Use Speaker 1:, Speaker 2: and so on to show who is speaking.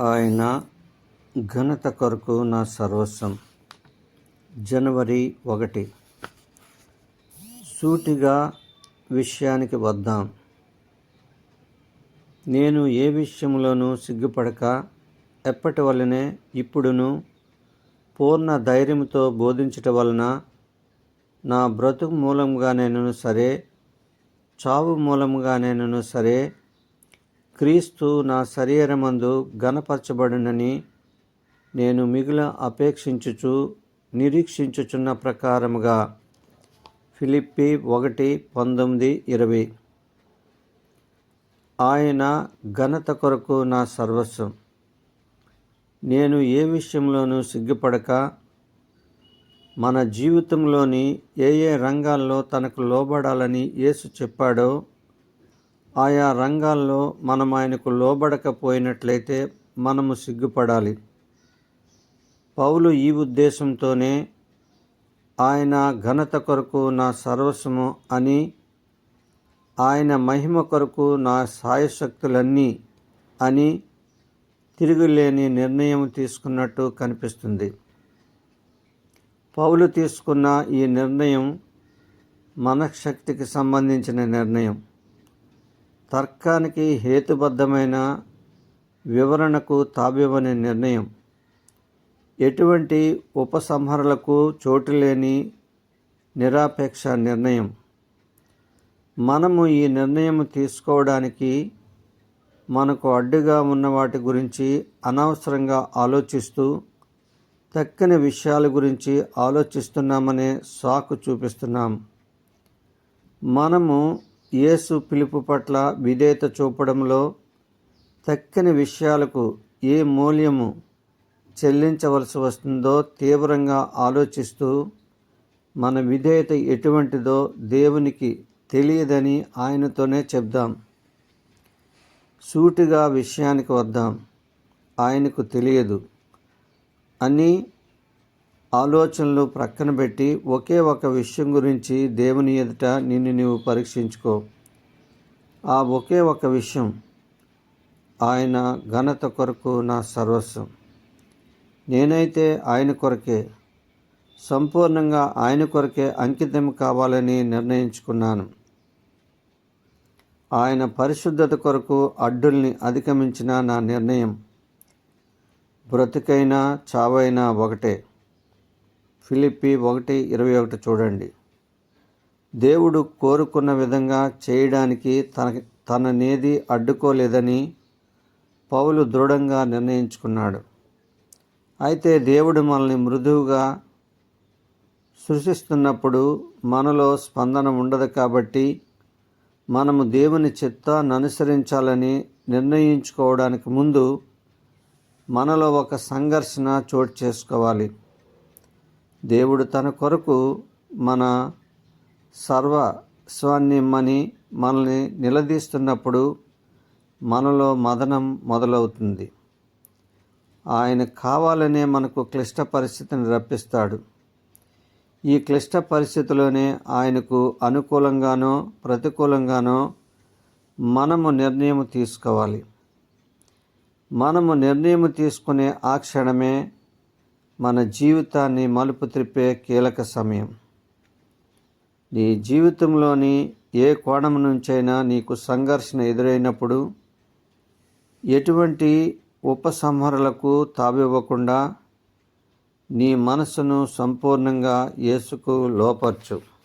Speaker 1: ఆయన ఘనత కొరకు నా సర్వస్వం. జనవరి ఒకటి. సూటిగా విషయానికి వద్దాం. నేను ఏ విషయంలోనూ సిగ్గుపడక ఎప్పటి వలనే ఇప్పుడును పూర్ణ ధైర్యంతో బోధించటం వలన నా బ్రతుకు మూలంగానైనను సరే చావు మూలంగానైనను సరే క్రీస్తు నా శరీరమందు గణపరచబడునని నేను మిగుల అపేక్షించుచు నిరీక్షించుచున్న ప్రకారముగా. ఫిలిప్పి ఒకటి పంతొమ్మిది ఇరవై. ఆయన ఘనత కొరకు నా సర్వస్వం. నేను ఏ విషయంలోనూ సిగ్గుపడక మన జీవితంలోని ఏ ఏ రంగాల్లో తనకు లోబడాలని యేసు చెప్పాడో ఆయా రంగాల్లో మనం ఆయనకు లోబడకపోయినట్లయితే మనము సిగ్గుపడాలి. పౌలు ఈ ఉద్దేశంతోనే ఆయన ఘనత కొరకు నా సర్వస్వము అని ఆయన మహిమ కొరకు నా సాయశక్తులన్నీ అని తిరుగులేని నిర్ణయం తీసుకున్నట్టు కనిపిస్తుంది. పౌలు తీసుకున్న ఈ నిర్ణయం మనశక్తికి సంబంధించిన నిర్ణయం. తర్కానికి హేతుబద్ధమైన వివరణకు తాబ్యమనే నిర్ణయం. ఎటువంటి ఉపసంహరణలకు చోటులేని నిరాపేక్ష నిర్ణయం. మనము ఈ నిర్ణయం తీసుకోవడానికి మనకు అడ్డుగా ఉన్న వాటి గురించి అనవసరంగా ఆలోచిస్తూ తక్కిన విషయాల గురించి ఆలోచిస్తున్నామనే సాకు చూపిస్తున్నాం. మనము యేసు పిలుపు పట్ల విధేయత చూపడంలో తక్కిన విషయాలకు ఏ మూల్యము చెల్లించవలసి వస్తుందో తీవ్రంగా ఆలోచిస్తూ మన విధేయత ఎటువంటిదో దేవునికి తెలియదని ఆయనతోనే చెప్దాం. సూటిగా విషయానికి వద్దాం. ఆయనకు తెలియదు. అని ఆలోచనలు ప్రక్కన పెట్టి ఒకే ఒక విషయం గురించి దేవుని ఎదుట నిన్ను నీవు పరీక్షించుకో. ఆ ఒకే ఒక విషయం ఆయన ఘనత కొరకు నా సర్వస్వం. నేనైతే ఆయన కొరకే సంపూర్ణంగా ఆయన కొరకే అంకితం కావాలని నిర్ణయించుకున్నాను. ఆయన పరిశుద్ధత కొరకు అడ్డుల్ని అధిగమించిన నా నిర్ణయం. బ్రతుకైనా చావైనా ఒకటే. ఫిలిప్పి ఒకటి ఇరవై ఒకటి చూడండి. దేవుడు కోరుకున్న విధంగా చేయడానికి తన తననేది అడ్డుకోలేదని పౌలు దృఢంగా నిర్ణయించుకున్నాడు. అయితే దేవుడు మనల్ని మృదువుగా సృష్టిస్తున్నప్పుడు మనలో స్పందన ఉండదు కాబట్టి మనము దేవుని చిత్తాన్ని అనుసరించాలని నిర్ణయించుకోవడానికి ముందు మనలో ఒక సంఘర్షణ చోటు చేసుకోవాలి. దేవుడు తన కొరకు మన సర్వస్వాన్నిమ్మని మనల్ని నిలదీస్తున్నప్పుడు మనలో మదనం మొదలవుతుంది. ఆయన కావాలనే మనకు క్లిష్ట పరిస్థితిని రప్పిస్తాడు. ఈ క్లిష్ట పరిస్థితిలోనే ఆయనకు అనుకూలంగానో ప్రతికూలంగానో మనము నిర్ణయం తీసుకోవాలి. మనము నిర్ణయం తీసుకునే ఆ క్షణమే మన జీవితాన్ని మలుపు త్రిప్పే కీలక సమయం. నీ జీవితంలోని ఏ కోణం నుంచైనా నీకు సంఘర్షణ ఎదురైనప్పుడు ఎటువంటి ఉపసంహరలకు తావివ్వకుండా నీ మనసును సంపూర్ణంగా యేసుకు లోపర్చు.